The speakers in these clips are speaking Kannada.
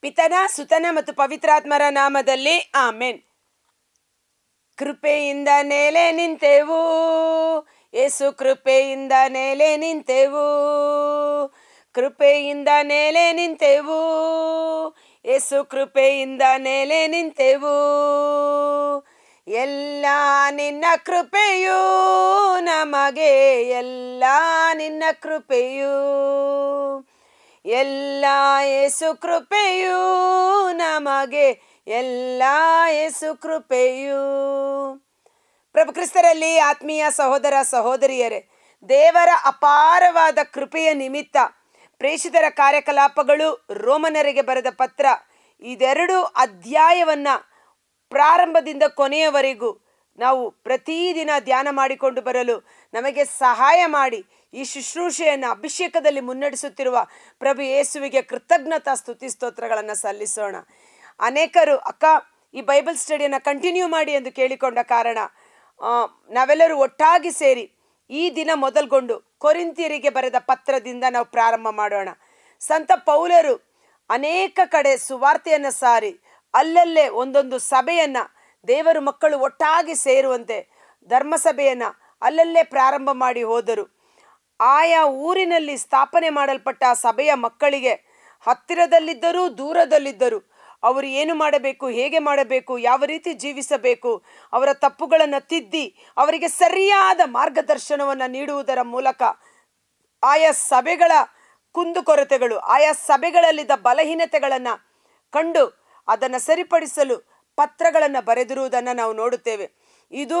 ಪಿತನ, ಸುತನ ಮತ್ತು ಪವಿತ್ರಾತ್ಮರ ನಾಮದಲ್ಲಿ ಆಮೆನ್. ಕೃಪೆಯಿಂದ ನೆಲೆ ನಿಂತೆವು. ಏಸು ಕೃಪೆಯಿಂದ ನೆಲೆ ನಿಂತೆವು. ಕೃಪೆಯಿಂದ ನೆಲೆ ನಿಂತೆವು. ಏಸು ಕೃಪೆಯಿಂದ ನೆಲೆ ನಿಂತೆವು. ಎಲ್ಲ ನಿನ್ನ ಕೃಪೆಯು ನಮಗೆ, ಎಲ್ಲ ನಿನ್ನ ಕೃಪೆಯು. ಎಲ್ಲ ಯೇಸು ಕೃಪೆಯೂ ನಮಗೆ, ಎಲ್ಲ ಯೇಸು ಕೃಪೆಯೂ. ಪ್ರಭು ಕ್ರಿಸ್ತರಲ್ಲಿ ಆತ್ಮೀಯ ಸಹೋದರ ಸಹೋದರಿಯರೇ, ದೇವರ ಅಪಾರವಾದ ಕೃಪೆಯ ನಿಮಿತ್ತ ಪ್ರೇಷಿತರ ಕಾರ್ಯಕಲಾಪಗಳು ರೋಮನರಿಗೆ ಬರೆದ ಪತ್ರ, ಇದೆರಡು ಅಧ್ಯಾಯವನ್ನು ಪ್ರಾರಂಭದಿಂದ ಕೊನೆಯವರೆಗೂ ನಾವು ಪ್ರತಿದಿನ ಧ್ಯಾನ ಮಾಡಿಕೊಂಡು ಬರಲು ನಮಗೆ ಸಹಾಯ ಮಾಡಿ ಈ ಶುಶ್ರೂಷೆಯನ್ನು ಅಭಿಷೇಕದಲ್ಲಿ ಮುನ್ನಡೆಸುತ್ತಿರುವ ಪ್ರಭು ಯೇಸುವಿಗೆ ಕೃತಜ್ಞತಾ ಸ್ತುತಿ ಸ್ತೋತ್ರಗಳನ್ನು ಸಲ್ಲಿಸೋಣ. ಅನೇಕರು, ಅಕ್ಕ, ಈ ಬೈಬಲ್ ಸ್ಟಡಿಯನ್ನು ಕಂಟಿನ್ಯೂ ಮಾಡಿ ಎಂದು ಕೇಳಿಕೊಂಡ ಕಾರಣ ನಾವೆಲ್ಲರೂ ಒಟ್ಟಾಗಿ ಸೇರಿ ಈ ದಿನ ಮೊದಲ್ಗೊಂಡು ಕೊರಿಂತಿಯರಿಗೆ ಬರೆದ ಪತ್ರದಿಂದ ನಾವು ಪ್ರಾರಂಭ ಮಾಡೋಣ. ಸಂತ ಪೌಲರು ಅನೇಕ ಕಡೆ ಸುವಾರ್ತೆಯನ್ನು ಸಾರಿ, ಅಲ್ಲಲ್ಲೇ ಒಂದೊಂದು ಸಭೆಯನ್ನು, ದೇವರು ಮಕ್ಕಳು ಒಟ್ಟಾಗಿ ಸೇರುವಂತೆ ಧರ್ಮಸಭೆಯನ್ನು ಅಲ್ಲಲ್ಲೇ ಪ್ರಾರಂಭ ಮಾಡಿ ಹೋದರು. ಆಯಾ ಊರಿನಲ್ಲಿ ಸ್ಥಾಪನೆ ಮಾಡಲ್ಪಟ್ಟ ಸಭೆಯ ಮಕ್ಕಳಿಗೆ ಹತ್ತಿರದಲ್ಲಿದ್ದರೂ ದೂರದಲ್ಲಿದ್ದರು ಅವರು ಏನು ಮಾಡಬೇಕು, ಹೇಗೆ ಮಾಡಬೇಕು, ಯಾವ ರೀತಿ ಜೀವಿಸಬೇಕು, ಅವರ ತಪ್ಪುಗಳನ್ನು ತಿದ್ದಿ ಅವರಿಗೆ ಸರಿಯಾದ ಮಾರ್ಗದರ್ಶನವನ್ನು ನೀಡುವುದರ ಮೂಲಕ ಆಯಾ ಸಭೆಗಳ ಕುಂದುಕೊರತೆಗಳು ಆಯಾ ಸಭೆಗಳಲ್ಲಿದ್ದ ಬಲಹೀನತೆಗಳನ್ನು ಕಂಡು ಅದನ್ನು ಸರಿಪಡಿಸಲು ಪತ್ರಗಳನ್ನು ಬರೆದಿರುವುದನ್ನು ನಾವು ನೋಡುತ್ತೇವೆ. ಇದು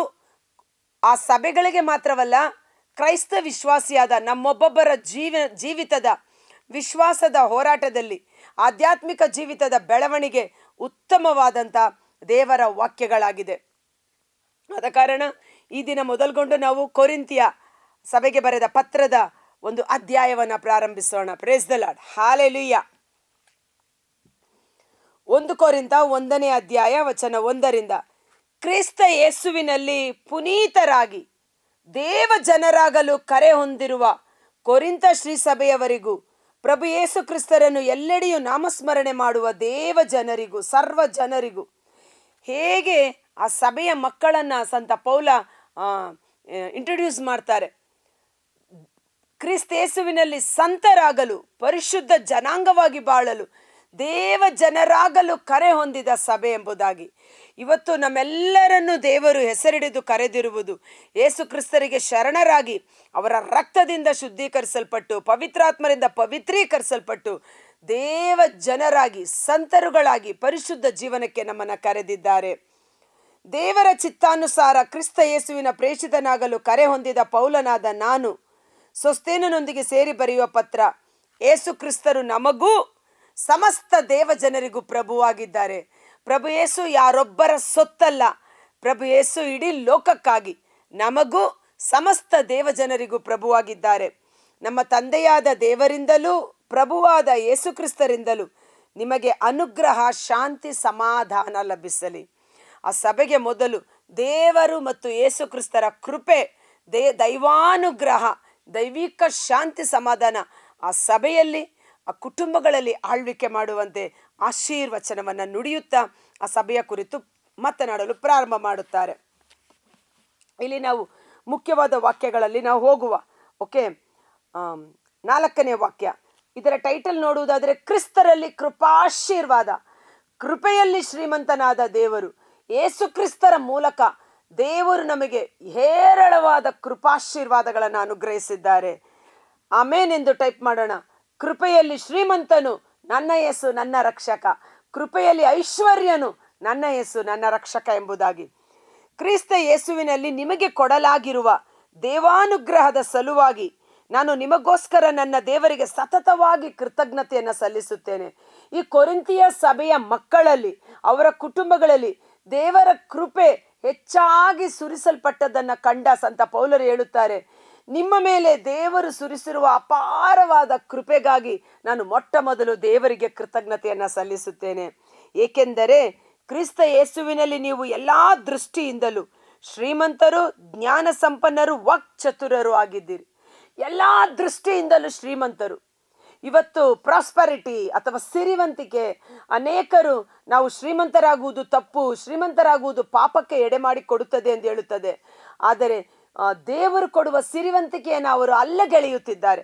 ಆ ಸಭೆಗಳಿಗೆ ಮಾತ್ರವಲ್ಲ ಕ್ರೈಸ್ತ ವಿಶ್ವಾಸಿಯಾದ ನಮ್ಮೊಬ್ಬೊಬ್ಬರ ಜೀವ, ಜೀವಿತದ, ವಿಶ್ವಾಸದ ಹೋರಾಟದಲ್ಲಿ ಆಧ್ಯಾತ್ಮಿಕ ಜೀವಿತದ ಬೆಳವಣಿಗೆ ಉತ್ತಮವಾದಂಥ ದೇವರ ವಾಕ್ಯಗಳಾಗಿದೆ. ಆದ ಕಾರಣ ಈ ದಿನ ಮೊದಲ್ಗೊಂಡು ನಾವು ಕೊರಿಂತಿಯ ಸಭೆಗೆ ಬರೆದ ಪತ್ರದ ಒಂದು ಅಧ್ಯಾಯವನ್ನು ಪ್ರಾರಂಭಿಸೋಣ. ಪ್ರೇಸ್ ದ ಲಾರ್ಡ್ ಹಾಲೆಲುಯ್ಯ ಒಂದು ಕೋರಿಂತ ಒಂದನೇ ಅಧ್ಯಾಯ ವಚನ ಒಂದರಿಂದ, ಕ್ರಿಸ್ತ ಯೇಸುವಿನಲ್ಲಿ ಪುನೀತರಾಗಿ ದೇವ ಜನರಾಗಲು ಕರೆ ಹೊಂದಿರುವ ಕೊರಿಂತ ಶ್ರೀ ಸಭೆಯವರಿಗೂ ಪ್ರಭು ಯೇಸು ಕ್ರಿಸ್ತರನ್ನು ಎಲ್ಲೆಡೆಯೂ ನಾಮಸ್ಮರಣೆ ಮಾಡುವ ದೇವ ಜನರಿಗೂ ಸರ್ವ ಜನರಿಗೂ ಹೇಗೆ ಆ ಸಭೆಯ ಮಕ್ಕಳನ್ನ ಸಂತ ಪೌಲ ಇಂಟ್ರೊಡ್ಯೂಸ್ ಮಾಡ್ತಾರೆ. ಕ್ರಿಸ್ತೇಸುವಿನಲ್ಲಿ ಸಂತರಾಗಲು, ಪರಿಶುದ್ಧ ಜನಾಂಗವಾಗಿ ಬಾಳಲು ದೇವ ಜನರಾಗಲು ಕರೆ ಹೊಂದಿದ ಸಭೆ ಎಂಬುದಾಗಿ. ಇವತ್ತು ನಮ್ಮೆಲ್ಲರನ್ನು ದೇವರು ಹೆಸರಿಡಿದು ಕರೆದಿರುವುದು ಏಸು ಕ್ರಿಸ್ತರಿಗೆ ಶರಣರಾಗಿ ಅವರ ರಕ್ತದಿಂದ ಶುದ್ಧೀಕರಿಸಲ್ಪಟ್ಟು, ಪವಿತ್ರಾತ್ಮರಿಂದ ಪವಿತ್ರೀಕರಿಸಲ್ಪಟ್ಟು ದೇವ ಜನರಾಗಿ, ಸಂತರುಗಳಾಗಿ ಪರಿಶುದ್ಧ ಜೀವನಕ್ಕೆ ನಮ್ಮನ್ನು ಕರೆದಿದ್ದಾರೆ. ದೇವರ ಚಿತ್ತಾನುಸಾರ ಕ್ರಿಸ್ತ ಯೇಸುವಿನ ಪ್ರೇಷಿತನಾಗಲು ಕರೆ ಹೊಂದಿದ ಪೌಲನಾದ ನಾನು ಸೊಸ್ತೇನನೊಂದಿಗೆ ಸೇರಿ ಬರೆಯುವ ಪತ್ರ, ಏಸು ಕ್ರಿಸ್ತರು ನಮಗೂ ಸಮಸ್ತ ದೇವ ಜನರಿಗೂ ಪ್ರಭುವಾಗಿದ್ದಾರೆ. ಪ್ರಭು ಯೇಸು ಯಾರೊಬ್ಬರ ಸೊತ್ತಲ್ಲ. ಪ್ರಭು ಯೇಸು ಇಡೀ ಲೋಕಕ್ಕಾಗಿ, ನಮಗೂ ಸಮಸ್ತ ದೇವ ಜನರಿಗೂ ಪ್ರಭುವಾಗಿದ್ದಾರೆ. ನಮ್ಮ ತಂದೆಯಾದ ದೇವರಿಂದಲೂ, ಪ್ರಭುವಾದ ಯೇಸುಕ್ರಿಸ್ತರಿಂದಲೂ ನಿಮಗೆ ಅನುಗ್ರಹ, ಶಾಂತಿ, ಸಮಾಧಾನ ಲಭಿಸಲಿ. ಆ ಸಭೆಗೆ ಮೊದಲು ದೇವರು ಮತ್ತು ಯೇಸುಕ್ರಿಸ್ತರ ಕೃಪೆ, ದೇ, ದೈವಾನುಗ್ರಹ, ದೈವಿಕ ಶಾಂತಿ ಸಮಾಧಾನ ಆ ಸಭೆಯಲ್ಲಿ, ಆ ಕುಟುಂಬಗಳಲ್ಲಿ ಆಳ್ವಿಕೆ ಮಾಡುವಂತೆ ಆಶೀರ್ವಚನವನ್ನು ನುಡಿಯುತ್ತಾ ಆ ಸಭೆಯ ಕುರಿತು ಮಾತನಾಡಲು ಪ್ರಾರಂಭ ಮಾಡುತ್ತಾರೆ. ಇಲ್ಲಿ ನಾವು ಮುಖ್ಯವಾದ ವಾಕ್ಯಗಳಲ್ಲಿ ನಾವು ಹೋಗುವ, ಓಕೆ? ನಾಲ್ಕನೇ ವಾಕ್ಯ. ಇದರ ಟೈಟಲ್ ನೋಡುವುದಾದರೆ, ಕ್ರಿಸ್ತರಲ್ಲಿ ಕೃಪಾಶೀರ್ವಾದ, ಕೃಪೆಯಲ್ಲಿ ಶ್ರೀಮಂತನಾದ ದೇವರು. ಏಸು ಕ್ರಿಸ್ತರ ಮೂಲಕ ದೇವರು ನಮಗೆ ಹೇರಳವಾದ ಕೃಪಾಶೀರ್ವಾದಗಳನ್ನು ಅನುಗ್ರಹಿಸಿದ್ದಾರೆ. ಆಮೇನೆಂದು ಟೈಪ್ ಮಾಡೋಣ. ಕೃಪೆಯಲ್ಲಿ ಶ್ರೀಮಂತನು ನನ್ನ ಯೇಸು ನನ್ನ ರಕ್ಷಕ. ಕೃಪೆಯಲ್ಲಿ ಐಶ್ವರ್ಯನು ನನ್ನ ಯೇಸು ನನ್ನ ರಕ್ಷಕ ಎಂಬುದಾಗಿ. ಕ್ರಿಸ್ತ ಯೇಸುವಿನಲ್ಲಿ ನಿಮಗೆ ಕೊಡಲಾಗಿರುವ ದೇವಾನುಗ್ರಹದ ಸಲುವಾಗಿ ನಾನು ನಿಮಗೋಸ್ಕರ ನನ್ನ ದೇವರಿಗೆ ಸತತವಾಗಿ ಕೃತಜ್ಞತೆಯನ್ನು ಸಲ್ಲಿಸುತ್ತೇನೆ. ಈ ಕೊರಿಂತಿಯ ಸಭೆಯ ಮಕ್ಕಳಲ್ಲಿ, ಅವರ ಕುಟುಂಬಗಳಲ್ಲಿ ದೇವರ ಕೃಪೆ ಹೆಚ್ಚಾಗಿ ಸುರಿಸಲ್ಪಟ್ಟದನ್ನು ಕಂಡ ಸಂತ ಪೌಲರು ಹೇಳುತ್ತಾರೆ. ನಿಮ್ಮ ಮೇಲೆ ದೇವರು ಸುರಿಸಿರುವ ಅಪಾರವಾದ ಕೃಪೆಗಾಗಿ ನಾನು ಮೊಟ್ಟ ಮೊದಲು ದೇವರಿಗೆ ಕೃತಜ್ಞತೆಯನ್ನು ಸಲ್ಲಿಸುತ್ತೇನೆ. ಏಕೆಂದರೆ ಕ್ರಿಸ್ತ ಯೇಸುವಿನಲ್ಲಿ ನೀವು ಎಲ್ಲಾ ದೃಷ್ಟಿಯಿಂದಲೂ ಶ್ರೀಮಂತರು, ಜ್ಞಾನ ಸಂಪನ್ನರು ವಕ್ ಚತುರರು ಆಗಿದ್ದೀರಿ. ಎಲ್ಲಾ ದೃಷ್ಟಿಯಿಂದಲೂ ಶ್ರೀಮಂತರು. ಇವತ್ತು ಪ್ರಾಸ್ಪರಿಟಿ ಅಥವಾ ಸಿರಿವಂತಿಕೆ ಅನೇಕರು ನಾವು ಶ್ರೀಮಂತರಾಗುವುದು ತಪ್ಪು, ಶ್ರೀಮಂತರಾಗುವುದು ಪಾಪಕ್ಕೆ ಎಡೆ ಮಾಡಿ ಕೊಡುತ್ತದೆ ಎಂದು ಹೇಳುತ್ತದೆ. ಆದರೆ ದೇವರು ಕೊಡುವ ಸಿರಿವಂತಿಕೆಯನ್ನು ಅವರು ಅಲ್ಲಗೆಳೆಯುತ್ತಿದ್ದಾರೆ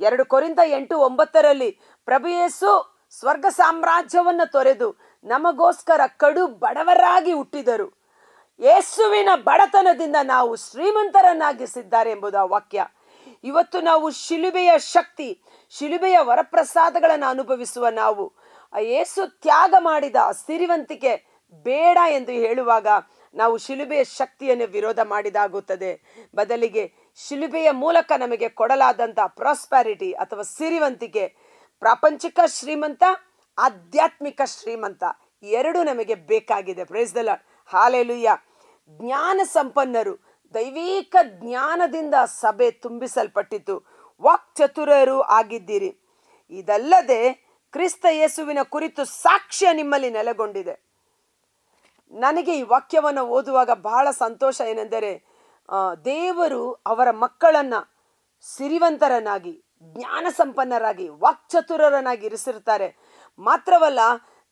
ಎರಡು ಕೊರಿಂದ ಎಂಟು ಒಂಬತ್ತರಲ್ಲಿ ಪ್ರಭು ಯೇಸು ಸ್ವರ್ಗ ಸಾಮ್ರಾಜ್ಯವನ್ನು ತೊರೆದು ನಮಗೋಸ್ಕರ ಕಡು ಬಡವರಾಗಿ ಹುಟ್ಟಿದರು. ಯೇಸುವಿನ ಬಡತನದಿಂದ ನಾವು ಶ್ರೀಮಂತರನ್ನಾಗಿಸಿದ್ದಾರೆ ಎಂಬುದು ಆ ವಾಕ್ಯ. ಇವತ್ತು ನಾವು ಶಿಲುಬೆಯ ಶಕ್ತಿ, ಶಿಲುಬೆಯ ವರಪ್ರಸಾದಗಳನ್ನು ಅನುಭವಿಸುವ ನಾವು. ಆ ಯೇಸು ತ್ಯಾಗ ಮಾಡಿದ ಸಿರಿವಂತಿಕೆ ಬೇಡ ಎಂದು ಹೇಳುವಾಗ ನಾವು ಶಿಲುಬೆಯ ಶಕ್ತಿಯನ್ನು ವಿರೋಧ ಮಾಡಿದಾಗುತ್ತದೆ. ಬದಲಿಗೆ ಶಿಲುಬೆಯ ಮೂಲಕ ನಮಗೆ ಕೊಡಲಾದಂಥ ಪ್ರಾಸ್ಪ್ಯಾರಿಟಿ ಅಥವಾ ಸಿರಿವಂತಿಕೆ, ಪ್ರಾಪಂಚಿಕ ಶ್ರೀಮಂತ, ಆಧ್ಯಾತ್ಮಿಕ ಶ್ರೀಮಂತ ಎರಡು ನಮಗೆ ಬೇಕಾಗಿದೆ. ಪ್ರೈಸ್ ದ ಲಾರ್ಡ್ ಹಾಲೆಲುಯ್ಯ ಜ್ಞಾನ ಸಂಪನ್ನರು, ದೈವಿಕ ಜ್ಞಾನದಿಂದ ಸಭೆ ತುಂಬಿಸಲ್ಪಟ್ಟಿತು. ವಾಕ್ ಚತುರರು ಆಗಿದ್ದೀರಿ. ಇದಲ್ಲದೆ ಕ್ರಿಸ್ತ ಯೇಸುವಿನ ಕುರಿತು ಸಾಕ್ಷ್ಯ ನಿಮ್ಮಲ್ಲಿ ನೆಲೆಗೊಂಡಿದೆ. ನನಗೆ ಈ ವಾಕ್ಯವನ್ನು ಓದುವಾಗ ಬಹಳ ಸಂತೋಷ ಏನೆಂದರೆ ದೇವರು ಅವರ ಮಕ್ಕಳನ್ನು ಸಿರಿವಂತರನ್ನಾಗಿ ಜ್ಞಾನ ಸಂಪನ್ನರಾಗಿ ವಾಕ್ಚತುರರನ್ನಾಗಿ ಇರಿಸಿರ್ತಾರೆ ಮಾತ್ರವಲ್ಲ,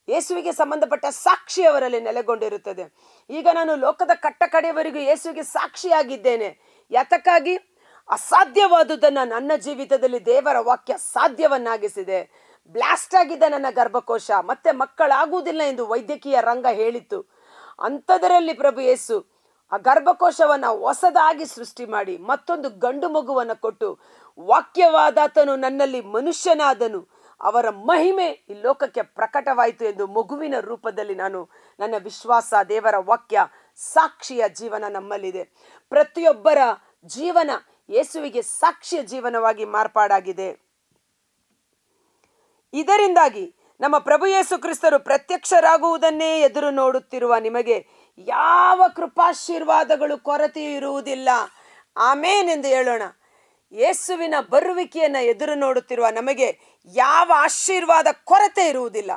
ಯೇಸುವಿಗೆ ಸಂಬಂಧಪಟ್ಟ ಸಾಕ್ಷಿ ಅವರಲ್ಲಿ ನೆಲೆಗೊಂಡಿರುತ್ತದೆ. ಈಗ ನಾನು ಲೋಕದ ಕಟ್ಟ ಕಡೆಯವರೆಗೂ ಯೇಸುವಿಗೆ ಸಾಕ್ಷಿಯಾಗಿದ್ದೇನೆ. ಯಾತಕ್ಕಾಗಿ? ಅಸಾಧ್ಯವಾದುದನ್ನು ನನ್ನ ಜೀವಿತದಲ್ಲಿ ದೇವರ ವಾಕ್ಯ ಸಾಧ್ಯವನ್ನಾಗಿಸಿದೆ. ಬ್ಲಾಸ್ಟ್ ಆಗಿದ್ದ ನನ್ನ ಗರ್ಭಕೋಶ, ಮತ್ತೆ ಮಕ್ಕಳಾಗುವುದಿಲ್ಲ ಎಂದು ವೈದ್ಯಕೀಯ ರಂಗ ಹೇಳಿತ್ತು. ಅಂಥದರಲ್ಲಿ ಪ್ರಭು ಯೇಸು ಆ ಗರ್ಭಕೋಶವನ್ನು ಹೊಸದಾಗಿ ಸೃಷ್ಟಿ ಮಾಡಿ ಮತ್ತೊಂದು ಗಂಡು ಮಗುವನ್ನು ಕೊಟ್ಟು ವಾಕ್ಯವಾದಾತನು ನನ್ನಲ್ಲಿ ಮನುಷ್ಯನಾದನು. ಅವರ ಮಹಿಮೆ ಈ ಲೋಕಕ್ಕೆ ಪ್ರಕಟವಾಯಿತು ಎಂದು ಮಗುವಿನ ರೂಪದಲ್ಲಿ ನಾನು ನನ್ನ ವಿಶ್ವಾಸ, ದೇವರ ವಾಕ್ಯ, ಸಾಕ್ಷಿಯ ಜೀವನ ನಮ್ಮಲ್ಲಿದೆ. ಪ್ರತಿಯೊಬ್ಬರ ಜೀವನ ಯೇಸುವಿಗೆ ಸಾಕ್ಷಿಯ ಜೀವನವಾಗಿ ಮಾರ್ಪಾಡಾಗಿದೆ. ಇದರಿಂದಾಗಿ ನಮ್ಮ ಪ್ರಭು ಯೇಸು ಕ್ರಿಸ್ತರು ಪ್ರತ್ಯಕ್ಷರಾಗುವುದನ್ನೇ ಎದುರು ನೋಡುತ್ತಿರುವ ನಿಮಗೆ ಯಾವ ಕೃಪಾಶೀರ್ವಾದಗಳು ಕೊರತೆಯೂ ಇರುವುದಿಲ್ಲ. ಆಮೇನೆಂದು ಹೇಳೋಣ. ಯೇಸುವಿನ ಬರುವಿಕೆಯನ್ನು ಎದುರು ನೋಡುತ್ತಿರುವ ನಮಗೆ ಯಾವ ಆಶೀರ್ವಾದ ಕೊರತೆ ಇರುವುದಿಲ್ಲ.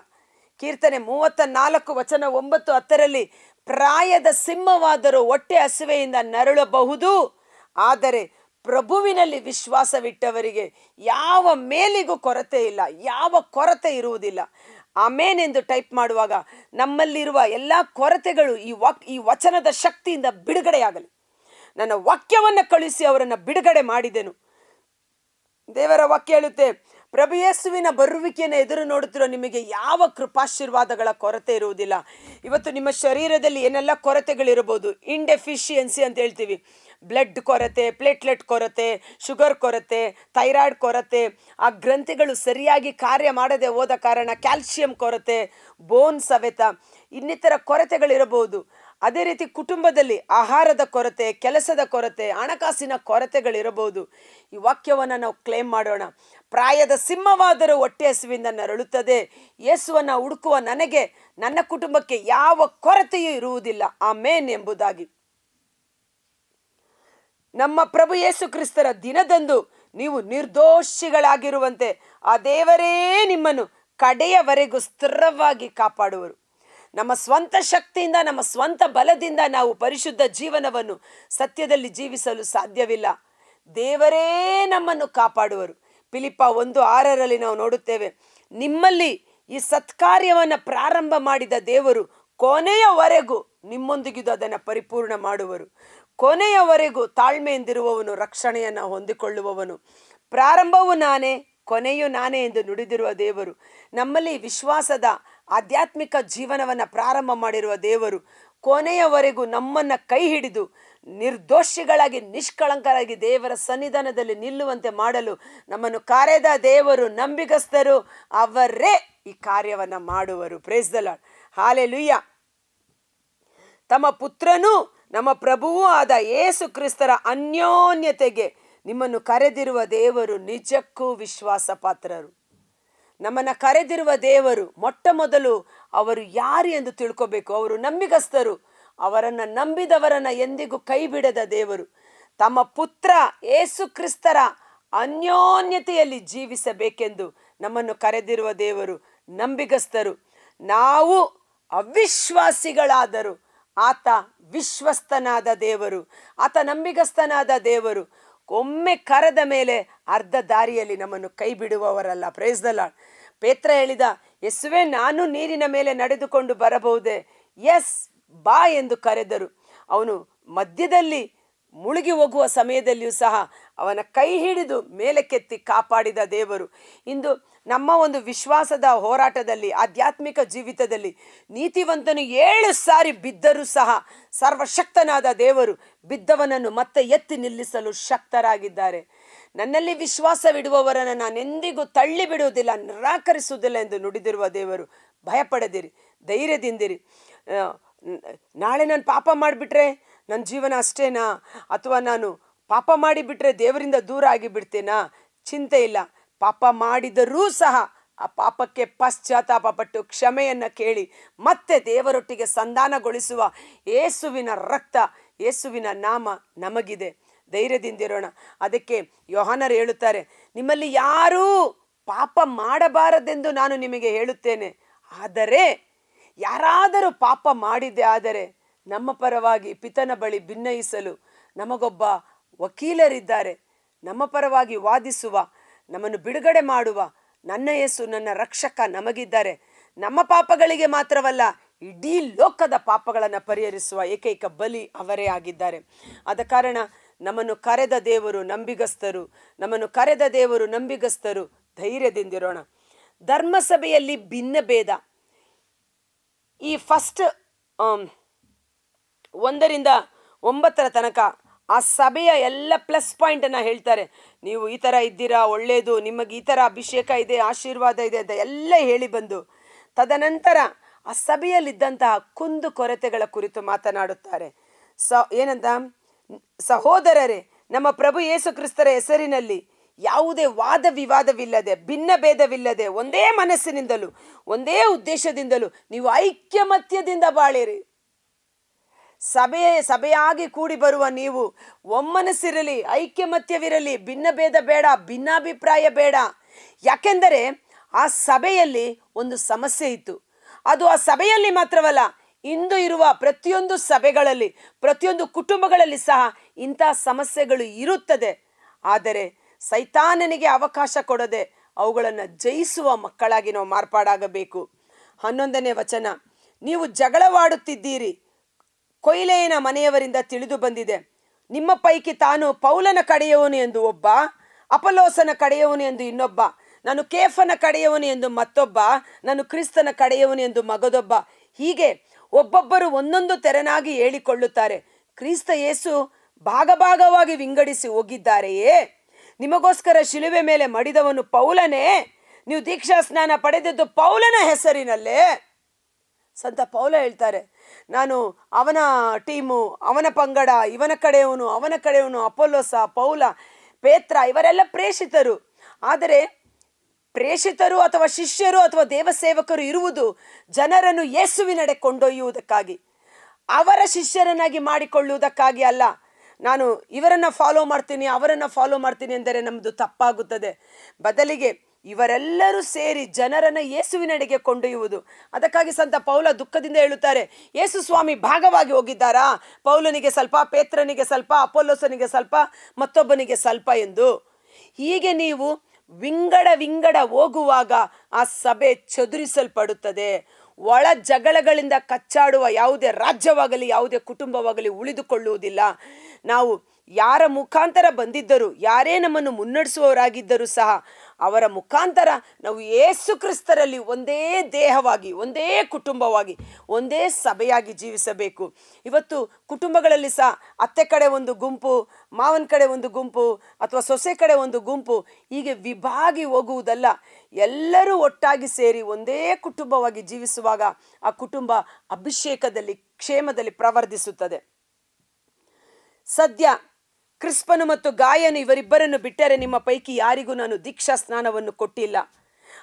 ಕೀರ್ತನೆ ಮೂವತ್ತ ನಾಲ್ಕು ವಚನ ಒಂಬತ್ತು ಹತ್ತರಲ್ಲಿ ಪ್ರಾಯದ ಸಿಂಹವಾದರೂ ಹೊಟ್ಟೆ ಹಸುವೆಯಿಂದ ನರಳಬಹುದು. ಆದರೆ ಪ್ರಭುವಿನಲ್ಲಿ ವಿಶ್ವಾಸವಿಟ್ಟವರಿಗೆ ಯಾವ ಮೇಲಿಗೂ ಕೊರತೆ ಇಲ್ಲ, ಯಾವ ಕೊರತೆ ಇರುವುದಿಲ್ಲ. ಆಮೇನೆಂದು ಟೈಪ್ ಮಾಡುವಾಗ ನಮ್ಮಲ್ಲಿರುವ ಎಲ್ಲ ಕೊರತೆಗಳು ಈ ವಾಕ್, ಈ ವಚನದ ಶಕ್ತಿಯಿಂದ ಬಿಡುಗಡೆಯಾಗಲಿ. ನನ್ನ ವಾಕ್ಯವನ್ನು ಕಳುಹಿಸಿ ಅವರನ್ನು ಬಿಡುಗಡೆ ಮಾಡಿದೆನು. ದೇವರ ವಾಕ್ಯ ಹೇಳುತ್ತೆ ಪ್ರಭು ಯೇಸುವಿನ ಬರುವಿಕೆಯನ್ನು ಎದುರು ನೋಡುತ್ತಿರೋ ನಿಮಗೆ ಯಾವ ಕೃಪಾಶೀರ್ವಾದಗಳ ಕೊರತೆ ಇರುವುದಿಲ್ಲ? ಇವತ್ತು ನಿಮ್ಮ ಶರೀರದಲ್ಲಿ ಏನೆಲ್ಲ ಕೊರತೆಗಳಿರಬಹುದು? ಇಂಡೆಫಿಷಿಯನ್ಸಿ ಅಂತ ಹೇಳ್ತೀವಿ. ಬ್ಲಡ್ ಕೊರತೆ ಪ್ಲೇಟ್ಲೆಟ್ ಕೊರತೆ ಶುಗರ್ ಕೊರತೆ ಥೈರಾಯ್ಡ್ ಕೊರತೆ, ಆ ಗ್ರಂಥಿಗಳು ಸರಿಯಾಗಿ ಕಾರ್ಯ ಮಾಡದೆ ಹೋದ ಕಾರಣ ಕ್ಯಾಲ್ಸಿಯಂ ಕೊರತೆ ಬೋನ್ ಸವೆತ ಇನ್ನಿತರ ಕೊರತೆಗಳಿರಬಹುದು. ಅದೇ ರೀತಿ ಕುಟುಂಬದಲ್ಲಿ ಆಹಾರದ ಕೊರತೆ, ಕೆಲಸದ ಕೊರತೆ, ಹಣಕಾಸಿನ ಕೊರತೆಗಳಿರಬಹುದು. ಈ ವಾಕ್ಯವನ್ನು ನಾವು ಕ್ಲೇಮ್ ಮಾಡೋಣ. ಪ್ರಾಯದ ಸಿಂಹವಾದರೂ ಹೊಟ್ಟೆ ಹಸುವಿಂದ ನರಳುತ್ತದೆ. ಯೇಸುವನ್ನು ಹುಡುಕುವ ನನಗೆ, ನನ್ನ ಕುಟುಂಬಕ್ಕೆ ಯಾವ ಕೊರತೆಯೂ ಇರುವುದಿಲ್ಲ. ಆ ಮೇನ್ ಎಂಬುದಾಗಿ. ನಮ್ಮ ಪ್ರಭು ಯೇಸು ಕ್ರಿಸ್ತರ ದಿನದಂದು ನೀವು ನಿರ್ದೋಷಿಗಳಾಗಿರುವಂತೆ ಆ ದೇವರೇ ನಿಮ್ಮನ್ನು ಕಡೆಯವರೆಗೂ ಸ್ಥಿರವಾಗಿ ಕಾಪಾಡುವರು. ನಮ್ಮ ಸ್ವಂತ ಶಕ್ತಿಯಿಂದ, ನಮ್ಮ ಸ್ವಂತ ಬಲದಿಂದ ನಾವು ಪರಿಶುದ್ಧ ಜೀವನವನ್ನು ಸತ್ಯದಲ್ಲಿ ಜೀವಿಸಲು ಸಾಧ್ಯವಿಲ್ಲ. ದೇವರೇ ನಮ್ಮನ್ನು ಕಾಪಾಡುವರು. ಪಿಲಿಪ ಒಂದು ಆರರಲ್ಲಿ ನಾವು ನೋಡುತ್ತೇವೆ, ನಿಮ್ಮಲ್ಲಿ ಈ ಸತ್ಕಾರ್ಯವನ್ನು ಪ್ರಾರಂಭ ಮಾಡಿದ ದೇವರು ಕೊನೆಯವರೆಗೂ ನಿಮ್ಮೊಂದಿಗಿದು ಅದನ್ನು ಪರಿಪೂರ್ಣ ಮಾಡುವರು. ಕೊನೆಯವರೆಗೂ ತಾಳ್ಮೆಯಿಂದಿರುವವನು, ರಕ್ಷಣೆಯನ್ನು ಹೊಂದಿಕೊಳ್ಳುವವನು. ಪ್ರಾರಂಭವು ನಾನೇ, ಕೊನೆಯು ನಾನೇ ಎಂದು ನುಡಿದಿರುವ ದೇವರು ನಮ್ಮಲ್ಲಿ ವಿಶ್ವಾಸದ ಆಧ್ಯಾತ್ಮಿಕ ಜೀವನವನ್ನು ಪ್ರಾರಂಭ ಮಾಡಿರುವ ದೇವರು ಕೊನೆಯವರೆಗೂ ನಮ್ಮನ್ನು ಕೈ ಹಿಡಿದು ನಿರ್ದೋಷಿಗಳಾಗಿ, ನಿಷ್ಕಳಂಕರಾಗಿ ದೇವರ ಸನ್ನಿಧಾನದಲ್ಲಿ ನಿಲ್ಲುವಂತೆ ಮಾಡಲು ನಮ್ಮನ್ನು ಕರೆದ ದೇವರು, ನಂಬಿಗಸ್ತರು ಅವರೇ ಈ ಕಾರ್ಯವನ್ನು ಮಾಡುವರು. ಪ್ರೇಸ್ ದ ಲಾರ್ಡ್ ಹಾಲೆ ತಮ್ಮ ಪುತ್ರನೂ ನಮ್ಮ ಪ್ರಭುವೂ ಆದ ಯೇಸು ಕ್ರಿಸ್ತರ ಅನ್ಯೋನ್ಯತೆಗೆ ನಿಮ್ಮನ್ನು ಕರೆದಿರುವ ದೇವರು ನಿಜಕ್ಕೂ ವಿಶ್ವಾಸ ಪಾತ್ರರು ನಮ್ಮನ್ನು ಕರೆದಿರುವ ದೇವರು, ಮೊಟ್ಟ ಮೊದಲು ಅವರು ಯಾರು ಎಂದು ತಿಳ್ಕೋಬೇಕು? ಅವರು ನಂಬಿಗಸ್ತರು. ಅವರನ್ನು ನಂಬಿದವರನ್ನು ಎಂದಿಗೂ ಕೈ ಬಿಡದ ದೇವರು. ತಮ್ಮ ಪುತ್ರ ಏಸು ಕ್ರಿಸ್ತರ ಅನ್ಯೋನ್ಯತೆಯಲ್ಲಿ ಜೀವಿಸಬೇಕೆಂದು ನಮ್ಮನ್ನು ಕರೆದಿರುವ ದೇವರು ನಂಬಿಗಸ್ತರು. ನಾವು ಅವಿಶ್ವಾಸಿಗಳಾದರು. ಆತ ವಿಶ್ವಸ್ತನಾದ ದೇವರು. ಆತ ನಂಬಿಗಸ್ತನಾದ ದೇವರು. ಒಮ್ಮೆ ಕರೆದ ಮೇಲೆ ಅರ್ಧ ದಾರಿಯಲ್ಲಿ ನಮ್ಮನ್ನು ಕೈ ಬಿಡುವವರಲ್ಲ. ಪ್ರೇಸ್ದಲ್ಲ ಪೇತ್ರ ಹೇಳಿದ ಎಸ್ವೆ ನಾನು ನೀರಿನ ಮೇಲೆ ನಡೆದುಕೊಂಡು ಬರಬಹುದೇ? ಎಸ್ ಬಾ ಎಂದು ಕರೆದರು. ಅವನು ಮಧ್ಯದಲ್ಲಿ ಮುಳುಗಿ ಹೋಗುವ ಸಮಯದಲ್ಲಿಯೂ ಸಹ ಅವನ ಕೈ ಹಿಡಿದು ಮೇಲಕ್ಕೆತ್ತಿ ಕಾಪಾಡಿದ ದೇವರು. ಇಂದು ನಮ್ಮ ಒಂದು ವಿಶ್ವಾಸದ ಹೋರಾಟದಲ್ಲಿ, ಆಧ್ಯಾತ್ಮಿಕ ಜೀವಿತದಲ್ಲಿ ನೀತಿವಂತನು ಏಳು ಸಾರಿ ಬಿದ್ದರೂ ಸಹ ಸರ್ವಶಕ್ತನಾದ ದೇವರು ಬಿದ್ದವನನ್ನು ಮತ್ತೆ ಎತ್ತಿ ನಿಲ್ಲಿಸಲು ಶಕ್ತರಾಗಿದ್ದಾರೆ. ನನ್ನಲ್ಲಿ ವಿಶ್ವಾಸವಿಡುವವರನ್ನು ನಾನೆಂದಿಗೂ ತಳ್ಳಿ ಬಿಡುವುದಿಲ್ಲ ನಿರಾಕರಿಸುವುದಿಲ್ಲ ಎಂದು ನುಡಿದಿರುವ ದೇವರು, ಭಯಪಡದಿರಿ, ಧೈರ್ಯದಿಂದಿರಿ. ನಾಳೆ ನಾನು ಪಾಪ ಮಾಡಿಬಿಟ್ರೆ ನನ್ನ ಜೀವನ ಅಷ್ಟೇನಾ? ಅಥವಾ ನಾನು ಪಾಪ ಮಾಡಿಬಿಟ್ರೆ ದೇವರಿಂದ ದೂರ ಆಗಿಬಿಡ್ತೇನಾ? ಚಿಂತೆ ಇಲ್ಲ. ಪಾಪ ಮಾಡಿದರೂ ಸಹ ಆ ಪಾಪಕ್ಕೆ ಪಶ್ಚಾತ್ತಾಪ ಪಟ್ಟು ಕ್ಷಮೆಯನ್ನು ಕೇಳಿ ಮತ್ತೆ ದೇವರೊಟ್ಟಿಗೆ ಸಂಧಾನಗೊಳಿಸುವ ಯೇಸುವಿನ ರಕ್ತ, ಯೇಸುವಿನ ನಾಮ ನಮಗಿದೆ. ಧೈರ್ಯದಿಂದಿರೋಣ ಅದಕ್ಕೆ ಯೋಹನರು ಹೇಳುತ್ತಾರೆ, ನಿಮ್ಮಲ್ಲಿ ಯಾರೂ ಪಾಪ ಮಾಡಬಾರದೆಂದು ನಾನು ನಿಮಗೆ ಹೇಳುತ್ತೇನೆ. ಆದರೆ ಯಾರಾದರೂ ಪಾಪ ಮಾಡಿದ್ದೆ ಆದರೆ ನಮ್ಮ ಪರವಾಗಿ ಪಿತನ ಬಳಿ ಭಿನ್ನಯಿಸಲು ನಮಗೊಬ್ಬ ವಕೀಲರಿದ್ದಾರೆ. ನಮ್ಮ ಪರವಾಗಿ ವಾದಿಸುವ, ನಮ್ಮನ್ನು ಬಿಡುಗಡೆ ಮಾಡುವ ನನ್ನ ಯಸ್ಸು ನನ್ನ ರಕ್ಷಕ ನಮಗಿದ್ದಾರೆ. ನಮ್ಮ ಪಾಪಗಳಿಗೆ ಮಾತ್ರವಲ್ಲ, ಇಡೀ ಲೋಕದ ಪಾಪಗಳನ್ನು ಪರಿಹರಿಸುವ ಏಕೈಕ ಬಲಿ ಅವರೇ ಆಗಿದ್ದಾರೆ. ಆದ ಕಾರಣ ನಮ್ಮನ್ನು ಕರೆದ ದೇವರು ನಂಬಿಗಸ್ತರು. ನಮ್ಮನ್ನು ಕರೆದ ದೇವರು ನಂಬಿಗಸ್ತರು. ಧೈರ್ಯದಿಂದಿರೋಣ. ಧರ್ಮಸಭೆಯಲ್ಲಿ ಭಿನ್ನ ಭೇದ. ಈ ಫಸ್ಟ್ ಒಂದರಿಂದ ಒಂಬತ್ತರ ತನಕ ಆ ಸಭೆಯ ಎಲ್ಲ ಪ್ಲಸ್ ಪಾಯಿಂಟನ್ನು ಹೇಳ್ತಾರೆ. ನೀವು ಈ ಥರ ಇದ್ದೀರಾ ಒಳ್ಳೆಯದು ನಿಮಗೆ ಈ ಥರ ಅಭಿಷೇಕ ಇದೆ, ಆಶೀರ್ವಾದ ಇದೆ ಅಂತ ಎಲ್ಲ ಹೇಳಿ ಬಂದು, ತದನಂತರ ಆ ಸಭೆಯಲ್ಲಿದ್ದಂತಹ ಕುಂದು ಕೊರತೆಗಳ ಕುರಿತು ಮಾತನಾಡುತ್ತಾರೆ. ಸ ಏನಂತ? ಸಹೋದರರೇ, ನಮ್ಮ ಪ್ರಭು ಯೇಸು ಕ್ರಿಸ್ತರ ಹೆಸರಿನಲ್ಲಿ ಯಾವುದೇ ವಾದ ವಿವಾದವಿಲ್ಲದೆ, ಭಿನ್ನ ಭೇದವಿಲ್ಲದೆ, ಒಂದೇ ಮನಸ್ಸಿನಿಂದಲೂ, ಒಂದೇ ಉದ್ದೇಶದಿಂದಲೂ ನೀವು ಐಕ್ಯಮತ್ಯದಿಂದ ಬಾಳಿರಿ. ಸಭೆ, ಸಭೆಯಾಗಿ ಕೂಡಿ ಬರುವ ನೀವು ಒಮ್ಮನಸ್ಸಿರಲಿ, ಐಕ್ಯಮತ್ಯವಿರಲಿ, ಭಿನ್ನ ಭೇದ ಬೇಡ, ಭಿನ್ನಾಭಿಪ್ರಾಯ ಬೇಡ. ಯಾಕೆಂದರೆ ಆ ಸಭೆಯಲ್ಲಿ ಒಂದು ಸಮಸ್ಯೆ ಇತ್ತು. ಅದು ಆ ಸಭೆಯಲ್ಲಿ ಮಾತ್ರವಲ್ಲ ಇಂದು ಇರುವ ಪ್ರತಿಯೊಂದು ಸಭೆಗಳಲ್ಲಿ, ಪ್ರತಿಯೊಂದು ಕುಟುಂಬಗಳಲ್ಲಿ ಸಹ ಇಂಥ ಸಮಸ್ಯೆಗಳು ಇರುತ್ತದೆ. ಆದರೆ ಸೈತಾನನಿಗೆ ಅವಕಾಶ ಕೊಡದೆ ಅವುಗಳನ್ನು ಜಯಿಸುವ ಮಕ್ಕಳಾಗಿ ನಾವು ಮಾರ್ಪಾಡಾಗಬೇಕು. ಹನ್ನೊಂದನೇ ವಚನ, ನೀವು ಜಗಳವಾಡುತ್ತಿದ್ದೀರಿ. ಕೊಯ್ಲೆಯನ ಮನೆಯವರಿಂದ ತಿಳಿದು ಬಂದಿದೆ. ನಿಮ್ಮ ಪೈಕಿ ತಾನು ಪೌಲನ ಕಡೆಯವನು ಎಂದು ಒಬ್ಬ ಅಪಲೋಸನ ಕಡೆಯವನು ಎಂದು ಇನ್ನೊಬ್ಬ, ನಾನು ಕೇಫನ ಕಡೆಯವನು ಎಂದು ಮತ್ತೊಬ್ಬ, ನಾನು ಕ್ರಿಸ್ತನ ಕಡೆಯವನು ಎಂದು ಮಗದೊಬ್ಬ. ಹೀಗೆ ಒಬ್ಬೊಬ್ಬರು ಒಂದೊಂದು ತೆರನಾಗಿ ಹೇಳಿಕೊಳ್ಳುತ್ತಾರೆ. ಕ್ರಿಸ್ತ ಯೇಸು ಭಾಗ ಭಾಗವಾಗಿ ವಿಂಗಡಿಸಿ ಹೋಗಿದ್ದಾರೆಯೇ? ನಿಮಗೋಸ್ಕರ ಶಿಲುವೆ ಮೇಲೆ ಮಡಿದವನು ಪೌಲನೇ? ನೀವು ದೀಕ್ಷಾ ಸ್ನಾನ ಪಡೆದದ್ದು ಪೌಲನ ಹೆಸರಿನಲ್ಲೇ? ಸಂತ ಪೌಲ ಹೇಳ್ತಾರೆ, ನಾನು ಅವನ ಟೀಮು, ಅವನ ಪಂಗಡ, ಇವನ ಕಡೆಯವನು, ಅವನ ಕಡೆಯವನು ಅಪೋಲೋಸ ಪೌಲ, ಪೇತ್ರ ಇವರೆಲ್ಲ ಪ್ರೇಷಿತರು. ಆದರೆ ಪ್ರೇಷಿತರು ಅಥವಾ ಶಿಷ್ಯರು ಅಥವಾ ದೇವಸೇವಕರು ಇರುವುದು ಜನರನ್ನು ಯೇಸುವಿನಡೆ ಕೊಂಡೊಯ್ಯುವುದಕ್ಕಾಗಿ. ಅವರ ಶಿಷ್ಯರನ್ನಾಗಿ ಮಾಡಿಕೊಳ್ಳುವುದಕ್ಕಾಗಿ ಅಲ್ಲ. ನಾನು ಇವರನ್ನು ಫಾಲೋ ಮಾಡ್ತೀನಿ, ಅವರನ್ನು ಫಾಲೋ ಮಾಡ್ತೀನಿ ಎಂದರೆ ನಮ್ಮದು ತಪ್ಪಾಗುತ್ತದೆ. ಬದಲಿಗೆ ಇವರೆಲ್ಲರೂ ಸೇರಿ ಜನರನ್ನು ಯೇಸುವಿನೆಡೆಗೆ ಕೊಂಡೊಯ್ಯುವುದು. ಅದಕ್ಕಾಗಿ ಸಂತ ಪೌಲ ದುಃಖದಿಂದ ಹೇಳುತ್ತಾರೆ, ಯೇಸು ಸ್ವಾಮಿ ಭಾಗವಾಗಿ ಹೋಗಿದ್ದಾರಾ? ಪೌಲನಿಗೆ ಸ್ವಲ್ಪ, ಪೇತ್ರನಿಗೆ ಸ್ವಲ್ಪ ಅಪೋಲೋಸನಿಗೆ ಸ್ವಲ್ಪ, ಮತ್ತೊಬ್ಬನಿಗೆ ಸ್ವಲ್ಪ ಎಂದು. ಹೀಗೆ ನೀವು ವಿಂಗಡ ವಿಂಗಡ ಹೋಗುವಾಗ ಆ ಸಭೆ ಚದುರಿಸಲ್ಪಡುತ್ತದೆ. ಒಳ ಜಗಳಗಳಿಂದ ಕಚ್ಚಾಡುವ ಯಾವುದೇ ರಾಜ್ಯವಾಗಲಿ, ಯಾವುದೇ ಕುಟುಂಬವಾಗಲಿ ಉಳಿದುಕೊಳ್ಳುವುದಿಲ್ಲ. ನಾವು ಯಾರ ಮುಖಾಂತರ ಬಂದಿದ್ದರೂ, ಯಾರೇ ನಮ್ಮನ್ನು ಮುನ್ನಡೆಸುವವರಾಗಿದ್ದರೂ ಸಹ ಅವರ ಮುಖಾಂತರ ನಾವು ಏಸು ಕ್ರಿಸ್ತರಲ್ಲಿ ಒಂದೇ ದೇಹವಾಗಿ, ಒಂದೇ ಕುಟುಂಬವಾಗಿ, ಒಂದೇ ಸಭೆಯಾಗಿ ಜೀವಿಸಬೇಕು. ಇವತ್ತು ಕುಟುಂಬಗಳಲ್ಲಿ ಸಹ ಅತ್ತೆ ಕಡೆ ಒಂದು ಗುಂಪು, ಮಾವನ ಕಡೆ ಒಂದು ಗುಂಪು, ಅಥವಾ ಸೊಸೆ ಕಡೆ ಒಂದು ಗುಂಪು ಹೀಗೆ ವಿಭಾಗಿ ಹೋಗುವುದಲ್ಲ. ಎಲ್ಲರೂ ಒಟ್ಟಾಗಿ ಸೇರಿ ಒಂದೇ ಕುಟುಂಬವಾಗಿ ಜೀವಿಸುವಾಗ ಆ ಕುಟುಂಬ ಅಭಿಷೇಕದಲ್ಲಿ, ಕ್ಷೇಮದಲ್ಲಿ ಪ್ರವರ್ಧಿಸುತ್ತದೆ. ಸದ್ಯ ಕ್ರಿಸ್ಪನು ಮತ್ತು ಗಾಯನು ಇವರಿಬ್ಬರನ್ನು ಬಿಟ್ಟರೆ ನಿಮ್ಮ ಪೈಕಿ ಯಾರಿಗೂ ನಾನು ದೀಕ್ಷಾ ಸ್ನಾನವನ್ನು ಕೊಟ್ಟಿಲ್ಲ.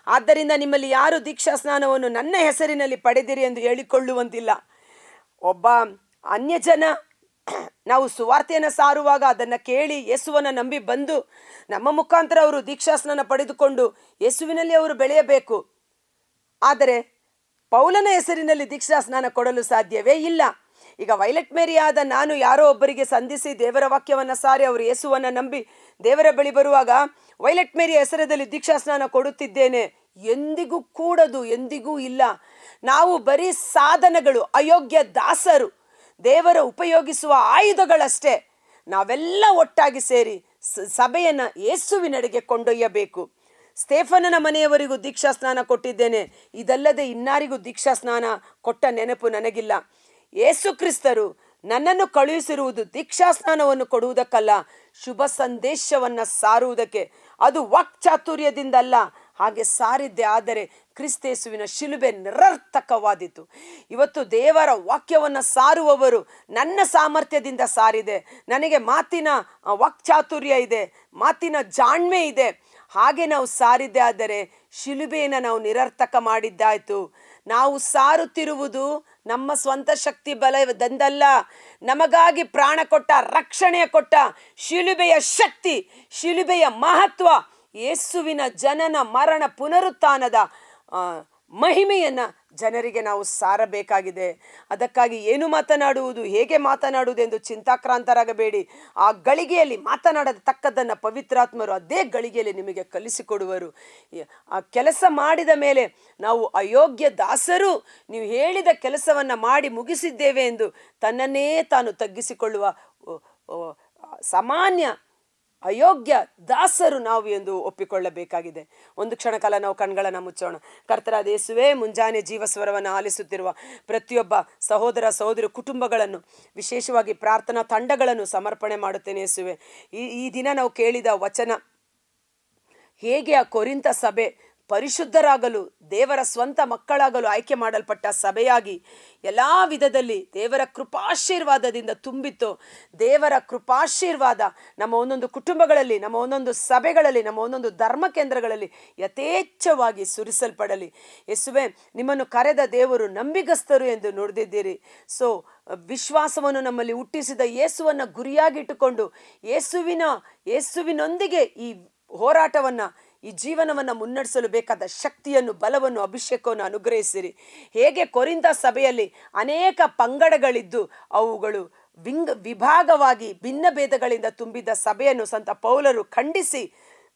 ಆದ್ದರಿಂದ ನಿಮ್ಮಲ್ಲಿ ಯಾರು ದೀಕ್ಷಾ ಸ್ನಾನವನ್ನು ನನ್ನ ಹೆಸರಿನಲ್ಲಿ ಪಡೆದಿರಿ ಎಂದು ಹೇಳಿಕೊಳ್ಳುವಂತಿಲ್ಲ. ಒಬ್ಬ ಅನ್ಯಜನ ನಾವು ಸುವಾರ್ತೆಯನ್ನು ಸಾರುವಾಗ ಅದನ್ನು ಕೇಳಿ ಯೇಸುವನ್ನು ನಂಬಿ ಬಂದು ನಮ್ಮ ಮುಖಾಂತರ ಅವರು ದೀಕ್ಷಾ ಸ್ನಾನ ಪಡೆದುಕೊಂಡು ಯೇಸುವಿನಲ್ಲಿ ಅವರು ಬೆಳೆಯಬೇಕು. ಆದರೆ ಪೌಲನ ಹೆಸರಿನಲ್ಲಿ ದೀಕ್ಷಾ ಸ್ನಾನ ಕೊಡಲು ಸಾಧ್ಯವೇ ಇಲ್ಲ. ಈಗ ವೈಲೆಟ್ ಮೇರಿಯಾದ ನಾನು ಯಾರೋ ಒಬ್ಬರಿಗೆ ಸಂಧಿಸಿ ದೇವರ ವಾಕ್ಯವನ್ನು ಸಾರಿ ಅವರು ಯೇಸುವನ್ನು ನಂಬಿ ದೇವರ ಬಳಿ ಬರುವಾಗ ವೈಲೆಟ್ ಮೇರಿಯ ಹೆಸರದಲ್ಲಿ ದೀಕ್ಷಾಸ್ನಾನ ಕೊಡುತ್ತಿದ್ದೇನೆ. ಎಂದಿಗೂ ಕೂಡದು, ಎಂದಿಗೂ ಇಲ್ಲ. ನಾವು ಬರೀ ಸಾಧನಗಳು, ಅಯೋಗ್ಯ ದಾಸರು. ದೇವರ ಉಪಯೋಗಿಸುವ ಆಯುಧಗಳಷ್ಟೇ. ನಾವೆಲ್ಲ ಒಟ್ಟಾಗಿ ಸೇರಿ ಸಭೆಯನ್ನು ಯೇಸುವಿನಡೆಗೆ ಕೊಂಡೊಯ್ಯಬೇಕು. ಸ್ಟೇಫನನ ಮನೆಯವರಿಗೂ ದೀಕ್ಷಾ ಸ್ನಾನ ಕೊಟ್ಟಿದ್ದೇನೆ. ಇದಲ್ಲದೆ ಇನ್ನಾರಿಗೂ ದೀಕ್ಷಾ ಸ್ನಾನ ಕೊಟ್ಟ ನೆನಪು ನನಗಿಲ್ಲ. ಯೇಸು ಕ್ರಿಸ್ತರು ನನ್ನನ್ನು ಕಳುಹಿಸಿರುವುದು ದೀಕ್ಷಾ ಸ್ನಾನವನ್ನು ಕೊಡುವುದಕ್ಕಲ್ಲ, ಶುಭ ಸಂದೇಶವನ್ನ ಸಾರುವುದಕ್ಕೆ. ಅದು ವಾಕ್ಚಾತುರ್ಯದಿಂದಲ್ಲ, ಹಾಗೆ ಸಾರಿದ್ದೆ ಆದರೆ ಕ್ರಿಸ್ತೇಸುವಿನ ಶಿಲುಬೆ ನಿರರ್ಥಕವಾದಿತು. ಇವತ್ತು ದೇವರ ವಾಕ್ಯವನ್ನು ಸಾರುವವರು ನನ್ನ ಸಾಮರ್ಥ್ಯದಿಂದ ಸಾರಿದೆ. ನನಗೆ ಮಾತಿನ ವಾಕ್ ವಾಕ್ಚಾತುರ್ಯ ಇದೆ, ಮಾತಿನ ಜಾಣ್ಮೆ ಇದೆ. ಹಾಗೆ ನಾವು ಸಾರಿದ್ದೆ ಆದರೆ ಶಿಲುಬೆಯನ್ನು ನಾವು ನಿರರ್ಥಕ ಮಾಡಿದ್ದಾಯಿತು. ನಾವು ಸಾರುತ್ತಿರುವುದು ನಮ್ಮ ಸ್ವಂತ ಶಕ್ತಿ ಬಲದಂದಲ್ಲ ನಮಗಾಗಿ ಪ್ರಾಣ ಕೊಟ್ಟ ರಕ್ಷಣೆಯ ಕೊಟ್ಟ ಶಿಲುಬೆಯ ಶಕ್ತಿ, ಶಿಲುಬೆಯ ಮಹತ್ವ ಯೇಸುವಿನ ಜನನ ಮರಣ ಪುನರುತ್ಥಾನದ ಮಹಿಮೆಯನ್ನ ಜನರಿಗೆ ನಾವು ಸಾರಬೇಕಾಗಿದೆ. ಅದಕ್ಕಾಗಿ ಏನು ಮಾತನಾಡುವುದು, ಹೇಗೆ ಮಾತನಾಡುವುದೆಂದು ಚಿಂತಾಕ್ರಾಂತರಾಗಬೇಡಿ. ಆ ಗಳಿಗೆಯಲ್ಲಿ ಮಾತನಾಡದ ತಕ್ಕದ್ದನ್ನು ಪವಿತ್ರಾತ್ಮರು ಅದೇ ಗಳಿಗೆಯಲ್ಲಿ ನಿಮಗೆ ಕಲಿಸಿಕೊಡುವರು. ಆ ಕೆಲಸ ಮಾಡಿದ ಮೇಲೆ ನಾವು ಅಯೋಗ್ಯ ದಾಸರು, ನೀವು ಹೇಳಿದ ಕೆಲಸವನ್ನು ಮಾಡಿ ಮುಗಿಸಿದ್ದೇವೆ ಎಂದು ತನ್ನನ್ನೇ ತಾನು ತಗ್ಗಿಸಿಕೊಳ್ಳುವ ಸಾಮಾನ್ಯ ಅಯೋಗ್ಯ ದಾಸರು ನಾವು ಎಂದು ಒಪ್ಪಿಕೊಳ್ಳಬೇಕಾಗಿದೆ. ಒಂದು ಕ್ಷಣ ಕಾಲ ನಾವು ಕಣ್ಗಳನ್ನು ಮುಚ್ಚೋಣ. ಕರ್ತರಾದ ಯೇಸುವೆ, ಮುಂಜಾನೆ ಜೀವಸ್ವರವನ್ನು ಆಲಿಸುತ್ತಿರುವ ಪ್ರತಿಯೊಬ್ಬ ಸಹೋದರ ಸಹೋದರಿ ಕುಟುಂಬಗಳನ್ನು, ವಿಶೇಷವಾಗಿ ಪ್ರಾರ್ಥನಾ ತಂಡಗಳನ್ನು ಸಮರ್ಪಣೆ ಮಾಡುತ್ತೇನೆ ಯೇಸುವೆ. ಈ ಈ ದಿನ ನಾವು ಕೇಳಿದ ವಚನ ಹೇಗೆ ಆ ಕೊರಿಂತ ಸಭೆ ಪರಿಶುದ್ಧರಾಗಲು, ದೇವರ ಸ್ವಂತ ಮಕ್ಕಳಾಗಲು ಆಯ್ಕೆ ಮಾಡಲ್ಪಟ್ಟ ಸಭೆಯಾಗಿ ಎಲ್ಲ ವಿಧದಲ್ಲಿ ದೇವರ ಕೃಪಾಶೀರ್ವಾದದಿಂದ ತುಂಬಿತ್ತು. ದೇವರ ಕೃಪಾಶೀರ್ವಾದ ನಮ್ಮ ಒಂದೊಂದು ಕುಟುಂಬಗಳಲ್ಲಿ, ನಮ್ಮ ಒಂದೊಂದು ಸಭೆಗಳಲ್ಲಿ, ನಮ್ಮ ಒಂದೊಂದು ಧರ್ಮ ಕೇಂದ್ರಗಳಲ್ಲಿ ಯಥೇಚ್ಛವಾಗಿ ಸುರಿಸಲ್ಪಡಲಿ. ಯೇಸುವೆ, ನಿಮ್ಮನ್ನು ಕರೆದ ದೇವರು ನಂಬಿಗಸ್ತರು ಎಂದು ನುಡಿದಿದ್ದೀರಿ. ಸೊ, ವಿಶ್ವಾಸವನ್ನು ನಮ್ಮಲ್ಲಿ ಹುಟ್ಟಿಸಿದ ಯೇಸುವನ್ನು ಗುರಿಯಾಗಿಟ್ಟುಕೊಂಡು ಯೇಸುವಿನ, ಯೇಸುವಿನೊಂದಿಗೆ ಈ ಹೋರಾಟವನ್ನು ಈ ಜೀವನವನ್ನು ಮುನ್ನಡೆಸಲು ಬೇಕಾದ ಶಕ್ತಿಯನ್ನು, ಬಲವನ್ನು, ಅಭಿಷೇಕವನ್ನು ಅನುಗ್ರಹಿಸಿರಿ. ಹೇಗೆ ಕೊರಿಂದ ಸಭೆಯಲ್ಲಿ ಅನೇಕ ಪಂಗಡಗಳಿದ್ದು ಅವುಗಳು ವಿಂಗ್ ವಿಭಾಗವಾಗಿ ಭಿನ್ನ ಭೇದಗಳಿಂದ ತುಂಬಿದ್ದ ಸಭೆಯನ್ನು ಸಂತ ಪೌಲರು ಖಂಡಿಸಿ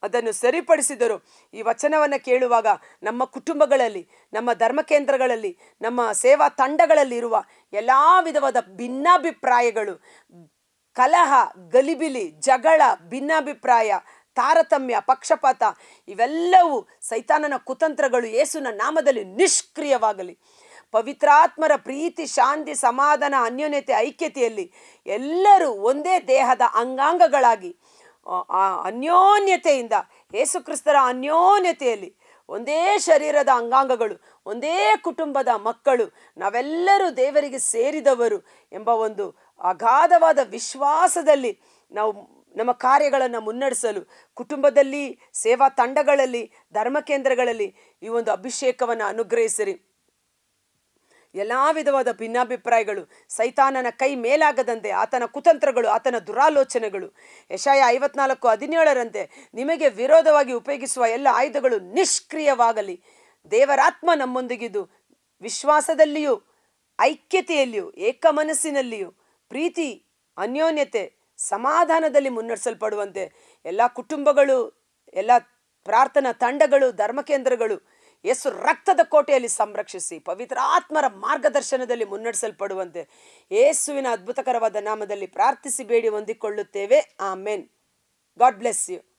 ಅದನ್ನು ಸರಿಪಡಿಸಿದರು. ಈ ವಚನವನ್ನು ಕೇಳುವಾಗ ನಮ್ಮ ಕುಟುಂಬಗಳಲ್ಲಿ, ನಮ್ಮ ಧರ್ಮ ಕೇಂದ್ರಗಳಲ್ಲಿ, ನಮ್ಮ ಸೇವಾ ತಂಡಗಳಲ್ಲಿರುವ ಎಲ್ಲ ವಿಧವಾದ ಭಿನ್ನಾಭಿಪ್ರಾಯಗಳು, ಕಲಹ, ಗಲಿಬಿಲಿ, ಜಗಳ, ಭಿನ್ನಾಭಿಪ್ರಾಯ ತಾರತಮ್ಯ ಪಕ್ಷಪಾತ ಇವೆಲ್ಲವೂ ಸೈತಾನನ ಕುತಂತ್ರಗಳು ಯೇಸುನ ನಾಮದಲ್ಲಿ ನಿಷ್ಕ್ರಿಯವಾಗಲಿ. ಪವಿತ್ರಾತ್ಮರ ಪ್ರೀತಿ ಶಾಂತಿ ಸಮಾಧಾನ ಅನ್ಯೋನ್ಯತೆ ಐಕ್ಯತೆಯಲ್ಲಿ ಎಲ್ಲರೂ ಒಂದೇ ದೇಹದ ಅಂಗಾಂಗಗಳಾಗಿ ಆ, ಅನ್ಯೋನ್ಯತೆಯಿಂದ ಯೇಸುಕ್ರಿಸ್ತರ ಅನ್ಯೋನ್ಯತೆಯಲ್ಲಿ ಒಂದೇ ಶರೀರದ ಅಂಗಾಂಗಗಳು ಒಂದೇ ಕುಟುಂಬದ ಮಕ್ಕಳು ನಾವೆಲ್ಲರೂ ದೇವರಿಗೆ ಸೇರಿದವರು ಎಂಬ ಒಂದು ಅಗಾಧವಾದ ವಿಶ್ವಾಸದಲ್ಲಿ ನಾವು ನಮ್ಮ ಕಾರ್ಯಗಳನ್ನು ಮುನ್ನಡೆಸಲು ಕುಟುಂಬದಲ್ಲಿ, ಸೇವಾ ತಂಡಗಳಲ್ಲಿ, ಧರ್ಮ ಕೇಂದ್ರಗಳಲ್ಲಿ ಈ ಒಂದು ಅಭಿಷೇಕವನ್ನು ಅನುಗ್ರಹಿಸಿರಿ. ಎಲ್ಲ ವಿಧವಾದ ಭಿನ್ನಾಭಿಪ್ರಾಯಗಳು ಸೈತಾನನ ಕೈ ಮೇಲಾಗದಂತೆ ಆತನ ಕುತಂತ್ರಗಳು, ಆತನ ದುರಾಲೋಚನೆಗಳು, ಯಶಾಯ ಐವತ್ನಾಲ್ಕು ಹದಿನೇಳರಂತೆ ನಿಮಗೆ ವಿರೋಧವಾಗಿ ಉಪಯೋಗಿಸುವ ಎಲ್ಲ ಆಯುಧಗಳು ನಿಷ್ಕ್ರಿಯವಾಗಲಿ. ದೇವರಾತ್ಮ ನಮ್ಮೊಂದಿಗಿದ್ದು, ವಿಶ್ವಾಸದಲ್ಲಿಯೂ, ಐಕ್ಯತೆಯಲ್ಲಿಯೂ, ಏಕಮನಸ್ಸಿನಲ್ಲಿಯೂ, ಪ್ರೀತಿ, ಅನ್ಯೋನ್ಯತೆ ಸಮಾಧಾನದಲ್ಲಿ ಮುನ್ನಡೆಸಲ್ಪಡುವಂತೆ ಎಲ್ಲ ಕುಟುಂಬಗಳು, ಎಲ್ಲ ಪ್ರಾರ್ಥನಾ ತಂಡಗಳು, ಧರ್ಮ ಕೇಂದ್ರಗಳು ಯೇಸು ರಕ್ತದ ಕೋಟೆಯಲ್ಲಿ ಸಂರಕ್ಷಿಸಿ ಪವಿತ್ರ ಆತ್ಮರ ಮಾರ್ಗದರ್ಶನದಲ್ಲಿ ಮುನ್ನಡೆಸಲ್ಪಡುವಂತೆ ಯೇಸುವಿನ ಅದ್ಭುತಕರವಾದ ನಾಮದಲ್ಲಿ ಪ್ರಾರ್ಥಿಸಿ ಬೇಡಿ ಹೊಂದಿಕೊಳ್ಳುತ್ತೇವೆ. ಆ ಮೆನ್ ಗಾಡ್ ಬ್ಲೆಸ್ ಯು.